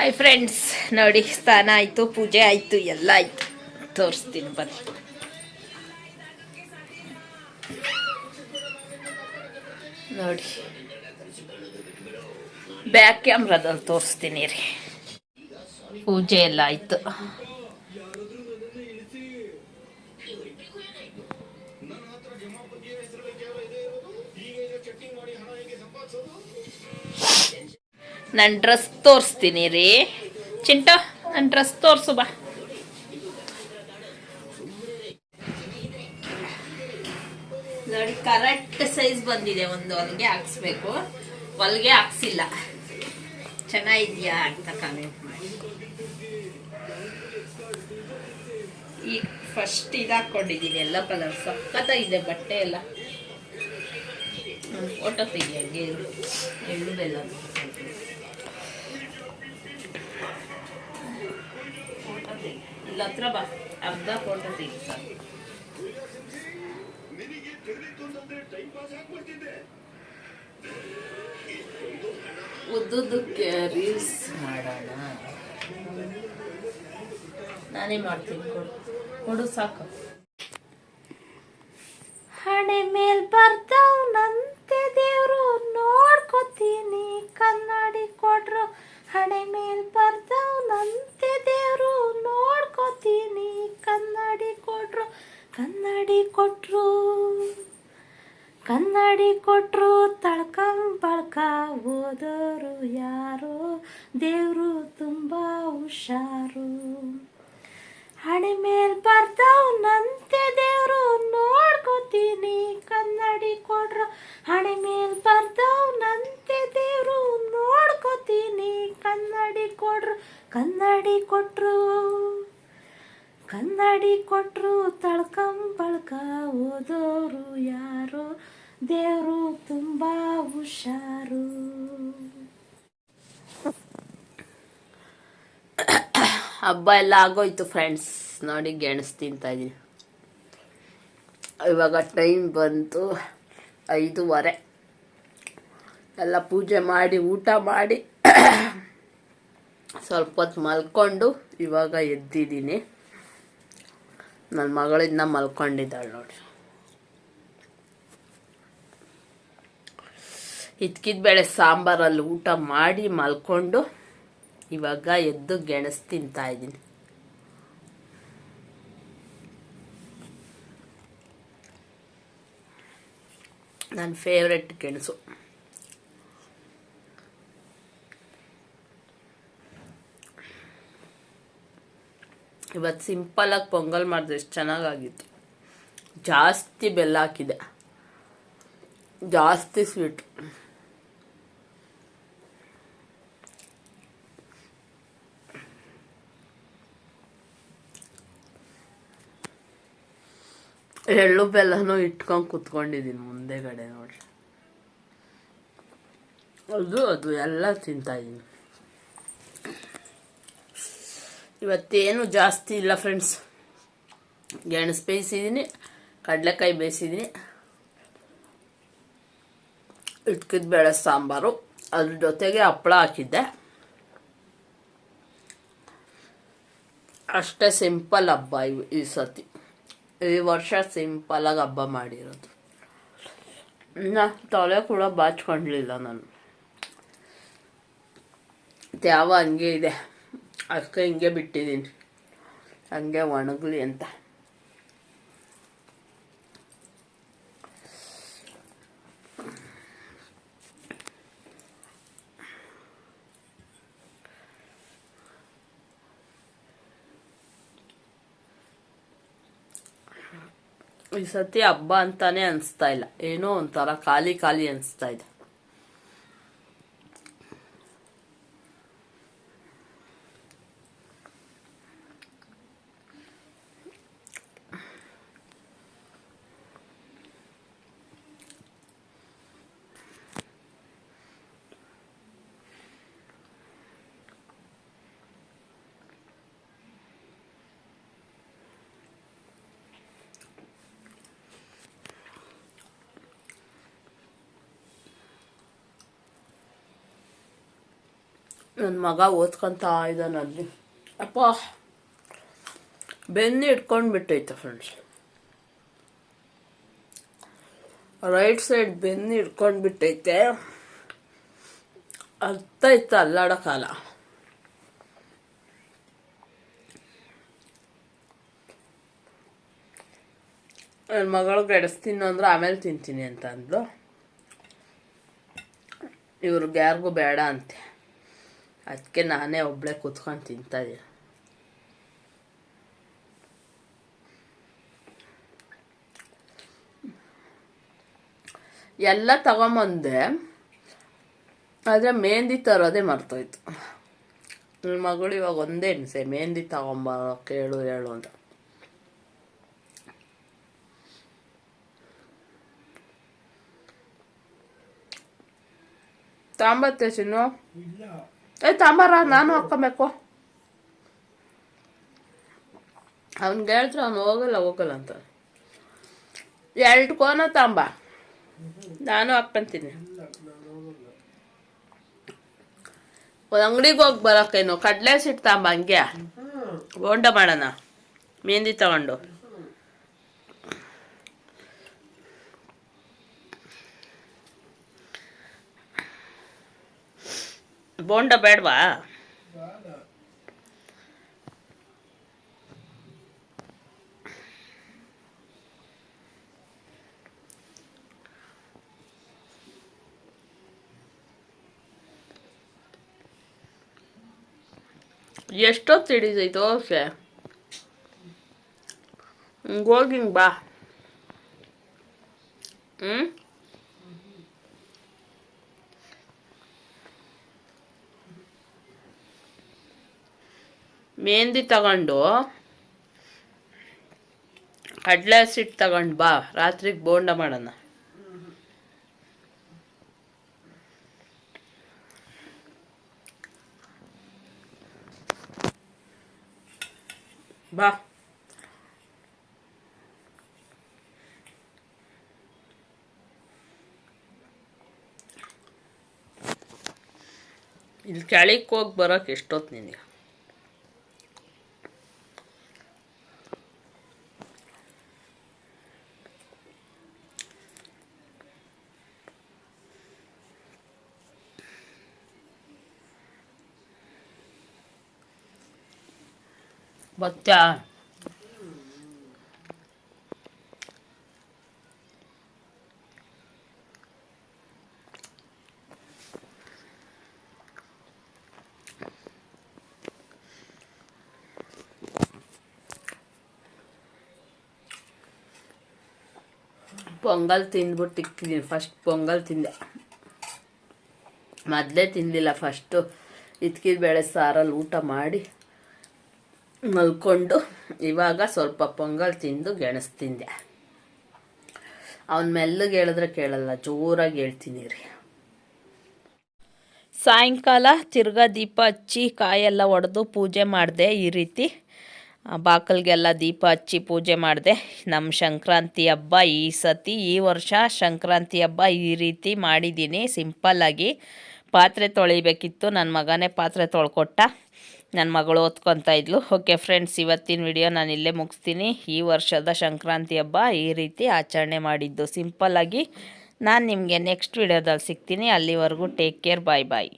Hi friends ನೋಡಿ, ಸ್ನಾನ ಆಯಿತು, ಪೂಜೆ ಆಯಿತು, ಎಲ್ಲ ಆಯಿತು. ತೋರಿಸ್ತೀನಿ, ಬನ್ನಿ. ನೋಡಿ. ಬ್ಯಾಕ್ ಕ್ಯಾಮ್ರಾದಲ್ಲಿ ತೋರಿಸ್ತೀನಿ ರೀ ಪೂಜೆ ಎಲ್ಲ ಆಯಿತು. ನನ್ನ ಡ್ರೆಸ್ ತೋರಿಸ್ತೀನಿ ರೀ. ಚಿಂಟು ನನ್ನ ಡ್ರೆಸ್ ತೋರಿಸು ಬಾ. ನೋಡಿ ಕರೆಕ್ಟ್ ಸೈಜ್ ಬಂದಿದೆ ಒಂದು, ಹೊಲಿಗೆ ಹಾಕ್ಸ್ಬೇಕು. ಹೊಲಿಗೆ ಹಾಕ್ಸಿಲ್ಲ. ಚೆನ್ನಾಗಿದ್ಯಾ ಅಂತ ಕಮೆಂಟ್ ಮಾಡಿ. ಈಗ ಫಸ್ಟ್ ಇದು ಹಾಕ್ಕೊಂಡಿದ್ದೀನಿ ಎಲ್ಲ ಕಲರ್ ಸಖತ್ತಾಗಿದೆ ಬಟ್ಟೆ ಎಲ್ಲ. ಫೋಟೋ ತೆಗಿ ಹಂಗೆ ಎಳ್ಳು ಬೆಲ್ಲ. ಇಲ್ಲ ಹತ್ರ ಬಾ. ಅರ್ಧ ಫೋಟೋ ತೆಗಿ ಸರ್ ಉದ್ದುದ್ದಕ್ಕೆ ರೀಲ್ಸ್ ಮಾಡೋಣ. ನಾನೇ ಮಾಡ್ತೀನಿ. ಕೊಡು. ಕೊಡು ಸಾಕು. ಹಣೆ ಮೇಲ್ ತಳ್ಕಂಬಳ್ಕ ಓದೋರು ಯಾರು? ದೇವರು ತುಂಬ ಹುಷಾರು. ಹಣೆ ಮೇಲ್ ಬರ್ದವ್ನಂತೆ ದೇವರು, ನೋಡ್ಕೋತೀನಿ ಕನ್ನಡಿ ಕೊಡ್ರ. ಹಣೆ ಮೇಲೆ ಮೇಲ್ ಬರ್ದವ್ನಂತೆ ದೇವರು, ನೋಡ್ಕೋತೀನಿ ಕನ್ನಡಿ ಕೊಡ್ರು. ಕನ್ನಡಿ ಕೊಟ್ರು ಕನ್ನಡಿ ಕೊಟ್ರು ತಳ್ಕಂಬಳ್ಕ ಓದೋರು ಯಾರು? ದೇವ್ರು ತುಂಬ ಹುಷಾರು. ಹಬ್ಬ ಎಲ್ಲ ಆಗೋಯ್ತು ಫ್ರೆಂಡ್ಸ್ ನೋಡಿ ಗೆಣಸು ತಿಂತಾ ಇದೀನಿ. ಇವಾಗ ಟೈಮ್ ಬಂತು ಐದೂವರೆ. ಎಲ್ಲ ಪೂಜೆ ಮಾಡಿ, ಊಟ ಮಾಡಿ, ಸ್ವಲ್ಪ ಹೊತ್ತು ಮಲ್ಕೊಂಡು ಇವಾಗ ಎದ್ದಿದ್ದೀನಿ. ನನ್ನ ಮಗಳಿಂದ ಮಲ್ಕೊಂಡಿದ್ದಾಳೆ ನೋಡಿ. ಇದ್ಕಿದ ಬೇಳೆ ಸಾಂಬಾರಲ್ಲಿ ಊಟ ಮಾಡಿ ಮಲ್ಕೊಂಡು ಇವಾಗ ಎದ್ದು ಗೆಣಸು ತಿಂತಾ ಇದ್ದೀನಿ. ನನ್ನ ಫೇವ್ರೆಟ್ ಗೆಣಸು. ಇವತ್ತು ಸಿಂಪಲಾಗಿ ಪೊಂಗಲ್ ಮಾಡಿದ್ರೆ ಎಷ್ಟು ಚೆನ್ನಾಗಾಗಿತ್ತು. ಜಾಸ್ತಿ ಬೆಲ್ಲ ಹಾಕಿದೆ. ಜಾಸ್ತಿ ಸ್ವೀಟ್ ಎಳ್ಳು ಬೆಲ್ಲನೂ ಇಟ್ಕೊಂಡು ಕುತ್ಕೊಂಡಿದ್ದೀನಿ ಮುಂದೆಗಡೆ ನೋಡಿ ಅದು ಅದು ಎಲ್ಲ ತಿಂತಾಯಿದ್ದೀನಿ ಇವತ್ತೇನು ಜಾಸ್ತಿ ಇಲ್ಲ ಫ್ರೆಂಡ್ಸ್. ಗೆಣಸು ಬೇಯಿಸಿದ್ದೀನಿ ಕಡಲೆಕಾಯಿ ಬೇಯಿಸಿದ್ದೀನಿ ಇಟ್ಕಿದ ಬೇಳೆ ಸಾಂಬಾರು. ಅದ್ರ ಜೊತೆಗೆ ಹಪ್ಪಳ ಹಾಕಿದ್ದೆ. ಅಷ್ಟೇ ಸಿಂಪಲ್ ಹಬ್ಬ ಇವು ಈ ಸತಿ. ಈ ವರ್ಷ ಸಿಂಪಲಾಗಿ ಹಬ್ಬ ಮಾಡಿರೋದು. ಇನ್ನು ತಲೆ ಕೂಡ ಬಾಚ್ಕೊಂಡಿಲ್ಲ ನಾನು. ತ್ಯಾವ ಹಂಗೆ ಇದೆ. ಅದಕ್ಕೆ ಹಿಂಗೆ ಬಿಟ್ಟಿದ್ದೀನಿ. ಹಂಗೆ ಒಣಗಲಿ ಅಂತ. ಈ ಸತಿ ಹಬ್ಬ ಅಂತಾನೆ ಅನಿಸ್ತಾ ಇಲ್ಲ. ಏನೋ ಒಂಥರ ಖಾಲಿ ಖಾಲಿ ಅನಿಸ್ತಾ ಇದೆ. ನನ್ನ ಮಗ ಓದ್ಕೊಂತ ಇದ್ದಾನಲ್ಲಿ ಅಪ್ಪ, ಬೆನ್ನು ಇಟ್ಕೊಂಡು ಬಿಟ್ಟೈತೆ ಫ್ರೆಂಡ್ಸ್ ರೈಟ್ ಸೈಡ್ ಬೆನ್ನು ಹಿಡ್ಕೊಂಡು ಬಿಟ್ಟೈತೆ. ಅರ್ಥ ಇತ್ತು ಅಲ್ಲಾಡೋಕ್ಕಲ್ಲ ನನ್ನ ಮಗಳು ಗೆಡಿಸ್ತೀನಿ ಅಂದ್ರೆ ಆಮೇಲೆ ತಿಂತೀನಿ ಅಂತ ಅಂದ್ಲು. ಇವ್ರಿಗೆ ಯಾರಿಗೂ ಬೇಡ ಅಂತೆ. ಅದಕ್ಕೆ ನಾನೇ ಒಬ್ಬಳೆ ಕೂತ್ಕೊಂಡು ತಿಂತಾ ಇದ್ದೀನಿ ಎಲ್ಲ ತಗೊಂಬಂದೆ ಆದರೆ ಮೆಹಂದಿ ತರೋದೇ ಮರ್ತೋಯ್ತು ನನ್ನ ಮಗಳು ಇವಾಗ ಒಂದೇ ಹಿಂಸೆ ಮೆಹಂದಿ ತಗೊಂಬರೋ ಕೇಳು ಹೇಳು ಅಂತ ತಾಂಬತ್ತೆ ಚಿನ್ನು ಏ ತಾಂಬಾರ ನಾನು ಹಾಕ್ಕೊಬೇಕು. ಅವ್ನಿಗೆ ಹೇಳ್ತಾರೆ ಅವ್ನು ಹೋಗಲ್ಲ ಹೋಗಲ್ಲ ಅಂತ. ಎರಡು ಕೋನ ತಾಂಬ. ನಾನು ಹಾಕ್ಕೊಂತೀನಿ. ಒಂದು ಅಂಗಡಿಗೆ ಹೋಗಿ ಬರೋಕೇನು ಕಡಲೆ ಸಿಟ್ಟು ತಾಂಬ ಹಂಗೆ. ಬೋಂಡ ಮಾಡೋಣ. ಮೆಹಂದಿ ತಗೊಂಡು. ಬೋಂಡ ಬೇಡವಾ ಎಷ್ಟೊತ್ತು ಹಿಡಿದೈತೆ ದೋಸೆ ಹಿಂಗೆ ಹೋಗಿ ಹಿಂಗೆ ಬಾ. ಹ್ಞೂ ಮೆಹಂದಿ ತಗೊಂಡು ಕಡಲೆ ಹಸಿಟ್ಟು ತಗೊಂಡು ಬಾ ರಾತ್ರಿಗೆ ಬೋಂಡ ಮಾಡೋಣ ಬಾ ಇಲ್ಲಿ ಕೆಳಕ್ಕೆ ಹೋಗಿ ಬರೋಕೆ ಎಷ್ಟೊತ್ತು ನಿನಗೆ? ಬಚ್ಚಾ ಪೊಂಗಲ್ ತಿಂದ್ಬಿಟ್ಟು ಇಕ್ಕಿದ್ದೀನಿ ಫಸ್ಟ್ ಪೊಂಗಲ್ ತಿಂದೆ ಮೊದಲೇ ತಿಂದಿಲ್ಲ ಫಸ್ಟು ಇದ್ಕಿದ ಬೇಳೆ ಸಾರಲ್ಲಿ ಊಟ ಮಾಡಿ. ಮಲ್ಕೊಂಡು ಇವಾಗ ಸ್ವಲ್ಪ ಪೊಂಗಲ್ ತಿಂದು ಗೆಣಸ್ ತಿಂದೆ ಅವನ ಮೆಲ್ಲಗೆ ಹೇಳಿದ್ರೆ ಕೇಳಲ್ಲ, ಜೋರಾಗಿ ಹೇಳ್ತೀನಿ ರೀ. ಸಾಯಂಕಾಲ ತಿರ್ಗಾ ದೀಪ ಹಚ್ಚಿ ಕಾಯೆಲ್ಲ ಒಡೆದು ಪೂಜೆ ಮಾಡಿದೆ ಈ ರೀತಿ. ಬಾಕಲ್ಗೆಲ್ಲ ದೀಪ ಹಚ್ಚಿ ಪೂಜೆ ಮಾಡಿದೆ. ನಮ್ಮ ಸಂಕ್ರಾಂತಿ ಹಬ್ಬ ಈ ಸತಿ, ಈ ವರ್ಷ ಸಂಕ್ರಾಂತಿ ಹಬ್ಬ ಈ ರೀತಿ ಮಾಡಿದ್ದೀನಿ ಸಿಂಪಲ್ಲಾಗಿ. ಪಾತ್ರೆ ತೊಳಿಬೇಕಿತ್ತು. ನನ್ನ ಮಗನೇ ಪಾತ್ರೆ ತೊಳ್ಕೊಟ್ಟ. ನನ್ನ ಮಗಳು ಓದ್ಕೊತಾ ಇದ್ಲು. ಓಕೆ ಫ್ರೆಂಡ್ಸ್ ಇವತ್ತಿನ ವಿಡಿಯೋ ನಾನು ಇಲ್ಲೇ ಮುಗಿಸ್ತೀನಿ. ಈ ವರ್ಷದ ಸಂಕ್ರಾಂತಿ ಹಬ್ಬ ಈ ರೀತಿ ಆಚರಣೆ ಮಾಡಿದ್ದು. ಸಿಂಪಲ್ಲಾಗಿ ನಾನು ನಿಮಗೆ ನೆಕ್ಸ್ಟ್ ವಿಡಿಯೋದಲ್ಲಿ ಸಿಗ್ತೀನಿ. ಅಲ್ಲಿವರೆಗೂ ಟೇಕ್ ಕೇರ್ ಬಾಯ್ ಬಾಯ್